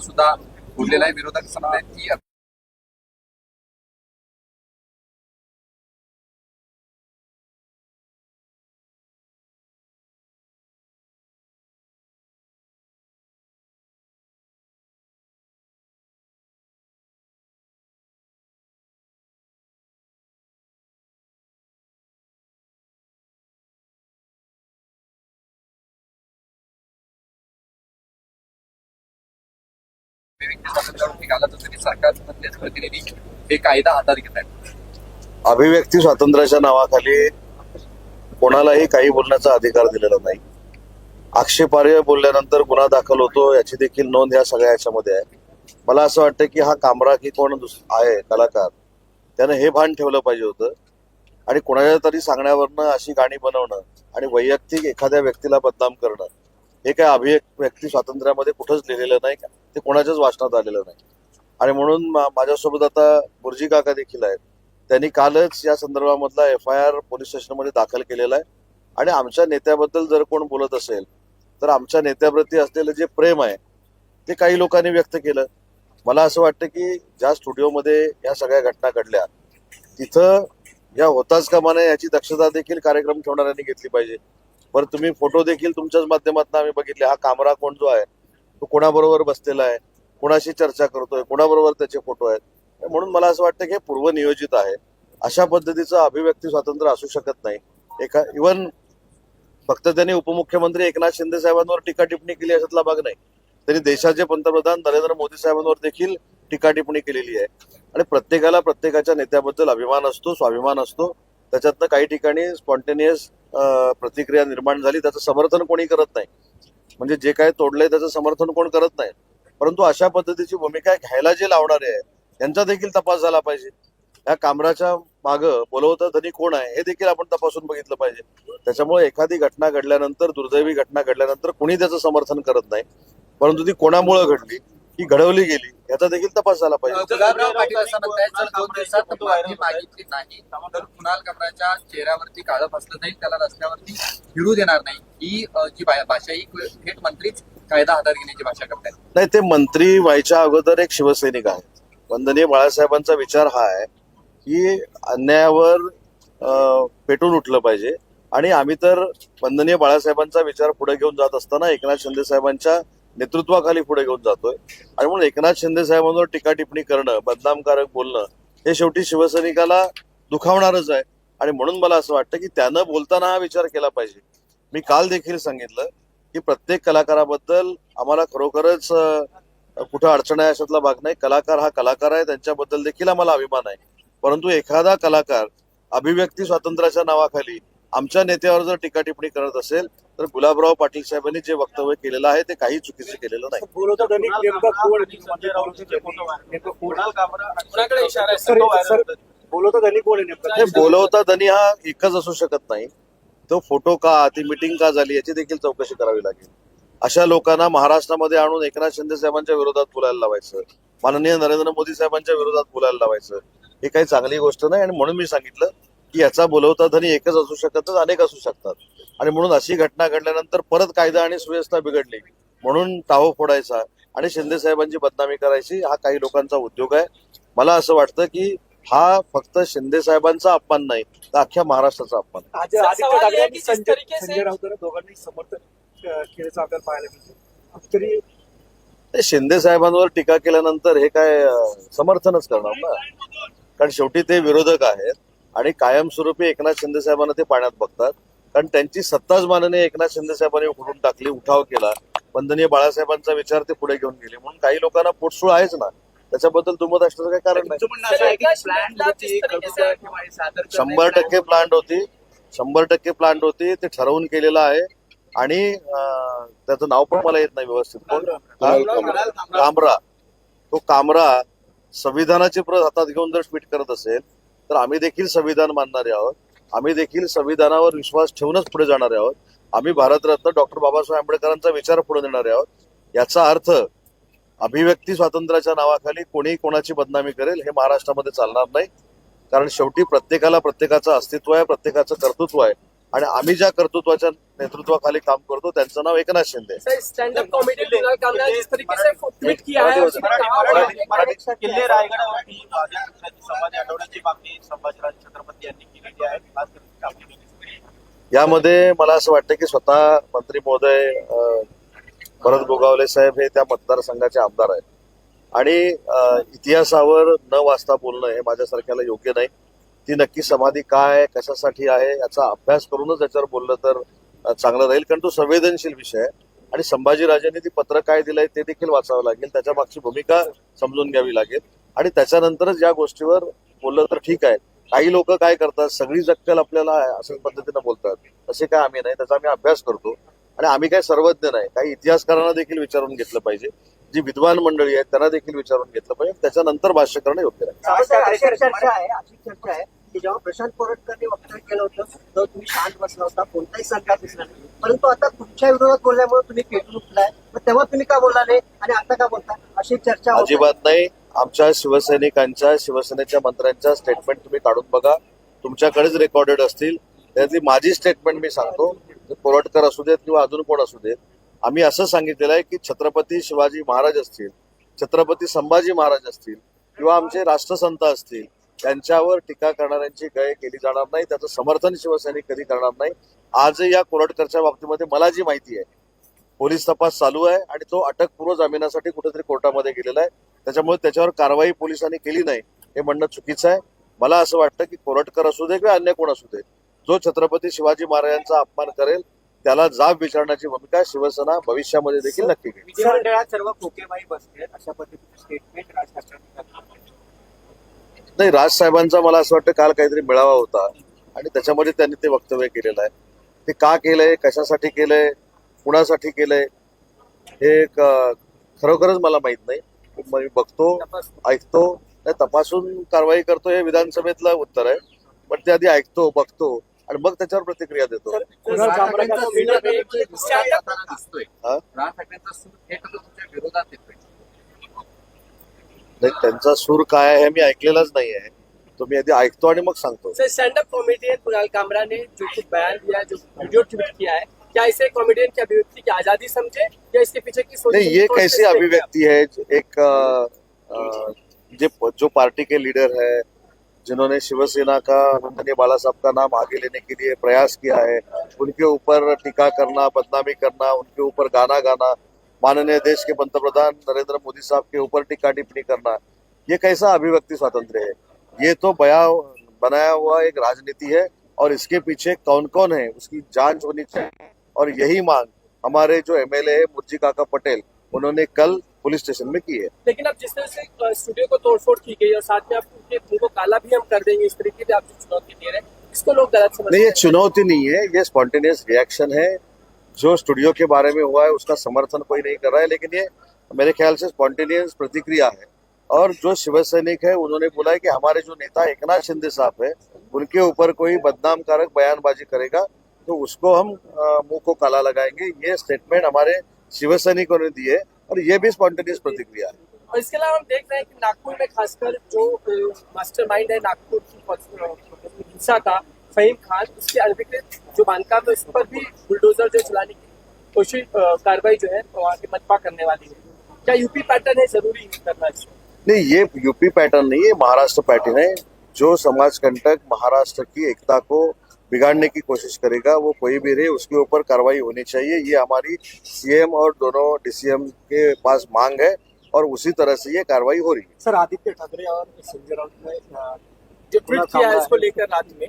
सुद्धा बोललेला आहे. विरोधक सांगतायत निघाला तर हे कायदा हातात घेत आहेत अभिव्यक्ती स्वातंत्र्याच्या नावाखाली कोणालाही काही बोलण्याचा अधिकार दिलेला नाही. आक्षेपार्ह बोलल्यानंतर गुन्हा दाखल होतो याची देखील नोंद या सगळ्या याच्यामध्ये आहे. मला असं वाटतं की हा कामरा की कोण दुस- आहे कलाकार त्यानं हे भान ठेवलं पाहिजे होतं. आणि कोणाच्या तरी सांगण्यावरनं अशी गाणी बनवणं आणि वैयक्तिक एखाद्या व्यक्तीला बदनाम करणं हे काय अभिव्यक्ती स्वातंत्र्यामध्ये कुठंच लिहिलेलं नाही का? ते कोणाच्याच वाचनात आलेलं नाही. आणि म्हणून मा- माझ्यासोबत आता गुरुजी काका देखील आहेत. त्यांनी कालच या संदर्भामधला एफ आय आर पोलीस स्टेशनमध्ये दाखल केलेला आहे. आणि आमच्या नेत्याबद्दल जर कोण बोलत असेल तर आमच्या नेत्याप्रती असलेलं जे प्रेम आहे ते काही लोकांनी व्यक्त केलं. मला असं वाटतं की ज्या स्टुडिओमध्ये या सगळ्या घटना घडल्या तिथं या होताच कामा नये याची दक्षता देखील कार्यक्रम ठेवणाऱ्यांनी घेतली पाहिजे. बरं तुम्ही फोटो देखील तुमच्याच माध्यमातून आम्ही बघितले. हा कामरा कोण जो आहे तो कोणाबरोबर बसलेला आहे कोणाशी चर्चा करतोय कोणाबरोबर त्याचे फोटो आहेत म्हणून मला असं वाटतं की हे पूर्वनियोजित आहे. अशा पद्धतीचं अभिव्यक्ती स्वातंत्र्य असू शकत नाही. एका इवन फक्त त्यांनी उपमुख्यमंत्री एकनाथ शिंदे साहेबांवर टीका टिप्पणी केली अशातला भाग नाही. त्यांनी देशाचे पंतप्रधान नरेंद्र मोदी साहेबांवर देखील टीका टिप्पणी केलेली आहे. आणि प्रत्येकाला प्रत्येकाच्या नेत्याबद्दल अभिमान असतो स्वाभिमान असतो. त्याच्यातनं काही ठिकाणी स्पॉन्टेनियस प्रतिक्रिया निर्माण झाली त्याचं समर्थन कोणी करत नाही. म्हणजे जे काय तोडलंय त्याचं समर्थन कोण करत नाही. परंतु अशा पद्धतीची भूमिका घ्यायला जे लावणारे आहे यांचा देखील तपास झाला पाहिजे. या कामराच्या माग बोलवता धनी कोण आहे हे देखील आपण तपासून बघितलं पाहिजे. त्याच्यामुळे एखादी घटना घडल्यानंतर दुर्दैवी घटना घडल्यानंतर कोणी त्याचं समर्थन करत नाही. परंतु ती कोणामुळे घडली? ही घडवली गेली याचा देखील तपास झाला पाहिजे गुलाबराव पाटील असं म्हणतायत जर दोन दिवसात माफी मागितली नाही तर कुणाल कमराच्या चेहऱ्यावरती काळं फसलं नाही त्याला रस्त्यावरती फिरू देणार नाही ही अ, जी भाषा ही थेट मंत्रीच कायदा हातात घेण्याची भाषा करतायत नाही ते मंत्री व्हायच्या अगोदर एक शिवसैनिक आहेत वंदनीय बाळासाहेबांचा विचार हा आहे की अन्यायावर अं, पेटून उठलं पाहिजे आणि आम्ही तर वंदनीय बाळासाहेबांचा विचार पुढे घेऊन जात असताना एकनाथ शिंदे साहेबांच्या नेतृत्वाखाली पुढे घेऊन जातोय. आणि म्हणून एकनाथ शिंदे साहेबांवर टीका टिप्पणी करणं बदनामकारक बोलणं हे शेवटी शिवसैनिकाला दुखावणारच आहे. आणि म्हणून मला असं वाटतं की त्यानं बोलताना हा विचार केला पाहिजे. मी काल देखील सांगितलं की प्रत्येक कलाकाराबद्दल आम्हाला खरोखरच कुठं अडचण आहे अशातला भाग नाही. कलाकार हा कलाकार आहे त्यांच्याबद्दल देखील आम्हाला अभिमान आहे. परंतु एखादा कलाकार अभिव्यक्ती स्वातंत्र्याच्या नावाखाली आमच्या नेत्यावर जर टीका टिप्पणी करत असेल तर गुलाबराव पाटील साहेबांनी जे वक्तव्य केलेलं आहे ते काही चुकीचं केलेलं नाही. बोलवतो म्हणजे हे बोलवता धनी हा एकच असू शकत नाही. तो फोटो का ती मिटिंग का झाली याची देखील चौकशी करावी लागेल. अशा लोकांना महाराष्ट्रामध्ये आणून एकनाथ शिंदे साहेबांच्या विरोधात बोलायला लावायचं. माननीय नरेंद्र मोदी साहेबांच्या विरोधात बोलायला लावायचं. हे काही चांगली गोष्ट नाही आणि म्हणून मी सांगितलं की याचा बोलवता धनी एकच असू शकत अनेक असू शकतात. आणि म्हणून अशी घटना घडल्यानंतर परत कायदा आणि सुव्यवस्था बिघडली. म्हणून टाहो फोडायचा आणि शिंदे साहेबांची बदनामी करायची हा काही लोकांचा उद्योग आहे. मला असं वाटतं की हा फक्त शिंदे साहेबांचा अपमान नाही तर अख्ख्या महाराष्ट्राचा अपमान संजय संजय राऊत दोघांनी समर्थन अं, केल्याचं आपल्याला पाहायला मिळतं. तरी ते शिंदे साहेबांवर टीका केल्यानंतर हे काय समर्थनच करणार ना? कारण शेवटी ते विरोधक आहेत. आणि कायमस्वरूपी एकनाथ शिंदे साहेबांना ते पाण्यात बघतात. कारण त्यांची सत्ताच माननीय एकनाथ शिंदे साहेबांनी उघडून टाकली उठाव केला. वंदनीय बाळासाहेबांचा विचार ते पुढे घेऊन गेले. म्हणून काही लोकांना पोटसूळ आहेच ना. त्याच्याबद्दल दुमत असण्याचं काही कारण नाही. शंभर टक्के प्लांट होती. शंभर टक्के प्लांट होती. ते ठरवून केलेलं आहे. आणि त्याचं नाव पण मला येत नाही व्यवस्थित? कामरा. तो कामरा संविधानाची प्रत हातात घेऊन जर ट्विट करत असेल तर आम्ही देखील संविधान मानणारे आहोत. आम्ही देखील संविधानावर विश्वास ठेवूनच पुढे जाणारे आहोत. आम्ही भारतरत्न डॉक्टर बाबासाहेब आंबेडकरांचा विचार पुढे नेणारे आहोत. याचा अर्थ अभिव्यक्ती स्वातंत्र्याच्या नावाखाली कोणी कोणाची बदनामी करेल हे महाराष्ट्रामध्ये चालणार नाही. कारण शेवटी प्रत्येकाला प्रत्येकाचं अस्तित्व आहे प्रत्येकाचं कर्तृत्व आहे. आणि आम्ही ज्या कर्तृत्वाच्या नेतृत्वाखाली काम करतो त्यांचं नाव एकनाथ शिंदे. यामध्ये मला असं वाटतं की स्वतः मंत्री महोदय भरत गोगावले साहेब हे त्या मतदारसंघाचे आमदार आहेत. आणि इतिहासावर न वाचता बोलणं हे माझ्यासारख्याला योग्य नाही. ती नक्की समाधी काय आहे, कशासाठी आहे याचा अभ्यास करूनच याच्यावर बोललं तर चांगलं राहील. कारण तो संवेदनशील विषय आहे. आणि संभाजीराजांनी ती पत्र काय दिलंय ते देखील वाचावं लागेल. त्याच्या मागची भूमिका समजून घ्यावी लागेल. आणि त्याच्यानंतरच या गोष्टीवर बोललं तर ठीक आहे. काही लोक काय करतात सगळी जक्कल आपल्याला असं पद्धतीनं बोलतात. तसे काय आम्ही नाही. त्याचा आम्ही अभ्यास करतो. आणि आम्ही काय सर्वज्ञ नाही. काही इतिहासकारांना देखील विचारून घेतलं पाहिजे. जी विद्वान मंडळी आहेत त्यांना देखील विचारून घेतलं पाहिजे. त्याच्यानंतर भाष्य करणं योग्य नाही साहेब, अशी चर्चा आहे अशी चर्चा आहे की जेव्हा प्रशांत कोरटकरने वक्तव्य केलं होतं तेव्हा तुम्ही शांत बसला होता कोणताही सरकार दिसला नाही. परंतु आता तुमच्या विरोधात बोलल्यामुळे तुम्ही पेटून उठलाय. मग तेव्हा तुम्ही का बोलला नाही आणि आता का बोलता? अशी चर्चा. अजिबात नाही. आमच्या शिवसैनिकांच्या शिवसेनेच्या मंत्र्यांच्या स्टेटमेंट तुम्ही काढून बघा. तुमच्याकडेच रेकॉर्डेड असतील. त्यातली माझी स्टेटमेंट मी सांगतो. कोरटकर असू देत किंवा अजून कोण असू देत आम्ही असं सांगितलेलं आहे की छत्रपती शिवाजी महाराज असतील छत्रपती संभाजी महाराज असतील किंवा आमचे राष्ट्रसंत असतील त्यांच्यावर टीका करणाऱ्यांची गय केली जाणार नाही त्याचं समर्थन शिवसैनिक कधी करणार नाही. आज या कोरटकरच्या बाबतीमध्ये मला जी माहिती आहे पोलीस तपास चालू आहे आणि तो अटकपूर्व जामिनासाठी कुठेतरी कोर्टामध्ये गेलेला आहे. त्याच्यामुळे त्याच्यावर कारवाई पोलिसांनी केली नाही हे म्हणणं चुकीचं आहे. मला असं वाटतं की कोरटकर असू दे किंवा अन्य कोण असू दे जो छत्रपती शिवाजी महाराजांचा अपमान करेल त्याला जाब विचारण्याची भूमिका शिवसेना भविष्यामध्ये देखील नक्की घेईल. विधिमंडळात सर्व खोकेबाई बसले अशा पद्धतीचे स्टेटमेंट राजकारणी नाही राजसाहेबांचा मला असं वाटतं काल काहीतरी मेळावा होता आणि त्याच्यामध्ये त्यांनी ते वक्तव्य केलेलं आहे. ते का केलंय कशासाठी केलंय कुणासाठी केलंय हे खरोखरच मला माहीत नाही. मी बघतो ऐकतो तपासून कारवाई करतो हे विधानसभेतलं उत्तर आहे. पण ते आधी ऐकतो बघतो. आणि मग त्याच्यावर प्रतिक्रिया देतो. राज ठाकरेंचा सूर थेट येताना दिसतोय. हा? राज ठाकरेंचा सूर थेट तुमच्या विरोधात येतोय. नाही त्यांचा सूर काय आहे हे मी ऐकलेलाच नाही आहे तो मी आधी ऐकतो आणि मग सांगतो. Sir stand up comedian Kunal Kamra ने जो कुछ बयान दिया जो वीडियो ट्वीट किया है क्या इसे कॉमेडियन की अभिव्यक्ति की आज़ादी समझे या इसके पीछे की सोच नहीं ये कैसी अभिव्यक्ति है? एक अ, अ, जे जो पार्टी के लीडर है जिन्होंने शिवसेना का, आदरणीय बाला साहब का नाम आगे लेने के लिए प्रयास किया है, उनके ऊपर टीका करना, बदनामी करना, उनके ऊपर गाना गाना, माननीय देश के पंतप्रधान नरेंद्र मोदी साहब के ऊपर टीका टिप्पणी करना, ये कैसा अभिव्यक्ति स्वातंत्र है? ये तो बया, बनाया हुआ एक राजनीति है, और इसके पीछे कौन कौन है? उसकी जाँच होनी चाहिए। और यही मांग हमारे जो एमएलए है मुर्जी काका पटेल, उन्होंने कल पुलिस स्टेशन में की है। लेकिन अब जिस तरह से स्टूडियो को तोड़फोड़ की गई और साथ में आप उनके मुँह को काला भी हम कर देंगे इस तरीके से आप जो चुनौती दे रहे हैं इसको लोग गलत समझ नहीं ये चुनौती नहीं है ये स्पॉन्टेनियस रिएक्शन है। जो स्टूडियो के बारे में हुआ है उसका समर्थन कोई नहीं कर रहा है लेकिन ये मेरे ख्याल से स्पॉन्टेनियस प्रतिक्रिया है। और जो शिव सैनिक है उन्होंने बोला है कि हमारे जो नेता एकनाथ शिंदे साहब है उनके ऊपर कोई बदनाम कारक बयानबाजी करेगा तो उसको हम मुँह को काला लगाएँगे। ये स्टेटमेंट हमारे शिव सैनिकों ने दी है और ये भी स्पॉन्टेनियस प्रतिक्रिया है। और इसके अलावा हम देख रहे हैं कि नागपुर में खासकर जो मास्टर माइंड है नागपुर की हिंसा का फहीम खान उसके अनधिकृत जो बांधकाम है उस पर भी बुलडोजर जो चलाने की कोशिश कार्रवाई जो है वो आगे मतपा करने वाली है। क्या यूपी पैटर्न है? ज़रूरी करना इसको। नहीं ये यूपी पैटर्न नहीं है महाराष्ट्र पैटर्न है जो समाज कंटक महाराष्ट्र की एकता को बिगाड़ने की कोशिश करेगा वो कोई भी रहे उसके ऊपर कार्रवाई होनी चाहिए ये हमारी सीएम और दोनों डीसीएम के पास मांग है और उसी तरह से ये कार्रवाई हो रही है। सर आदित्य ठाकरे और संजय राउत ने जो ट्वीट किया है इसको लेकर रात में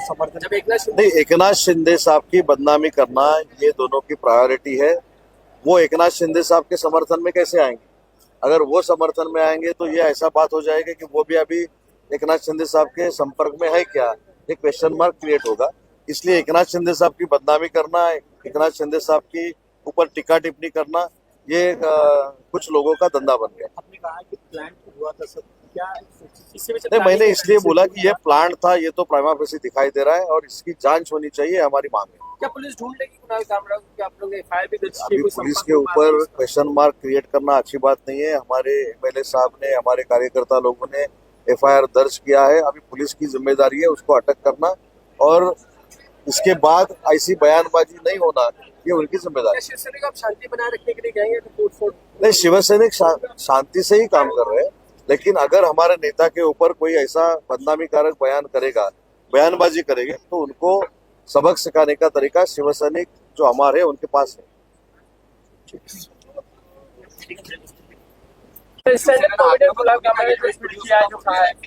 समर्थन जब एक नहीं एकनाथ शिंदे साहब की बदनामी करना ये दोनों की प्रायोरिटी है। वो एकनाथ शिंदे साहब के समर्थन में कैसे आएँगे? अगर वो समर्थन में आएँगे तो ये ऐसा बात हो जाएगा कि वो भी अभी एकनाथ शिंदे साहब के संपर्क में है क्या? एक क्वेश्चन मार्क क्रिएट होगा। इसलिए एकनाथ शिंदे साहब की बदनामी करना एकनाथ शिंदे साहब की ऊपर टीका टिप्पणी करना ये अ, कुछ लोगों का धंधा बन गया। आपने कहा कि हुआ था नहीं मैंने इसलिए बोला कि ये प्लांट था ये तो प्राइमा फेसी दिखाई दे रहा है और इसकी जाँच होनी चाहिए हमारी मांग है। क्या पुलिस ढूंढ लेगी कुणाल कामरा को आप लोग एफआईआर भी दर्ज की पुलिस के ऊपर क्वेश्चन मार्क क्रिएट करना अच्छी बात नहीं है। हमारे एमएलए साहब ने हमारे कार्यकर्ता लोगों ने एफआईआर दर्ज किया है। अभी पुलिस की ज़िम्मेदारी है उसको अटक करना और इसके बाद ऐसी बयानबाजी नहीं होना ये उनकी ज़िम्मेदारी आप शांति बनाए रखने के लिए कहेंगे तो नहीं शिवसैनिक शा- शांति से ही काम कर रहे हैं लेकिन अगर हमारे नेता के ऊपर कोई ऐसा बदनामी कारक बयान करेगा बयानबाजी करेंगे तो उनको सबक सिखाने का तरीका शिवसैनिक जो हमारे उनके पास है। I said that the widow beloved of Mary.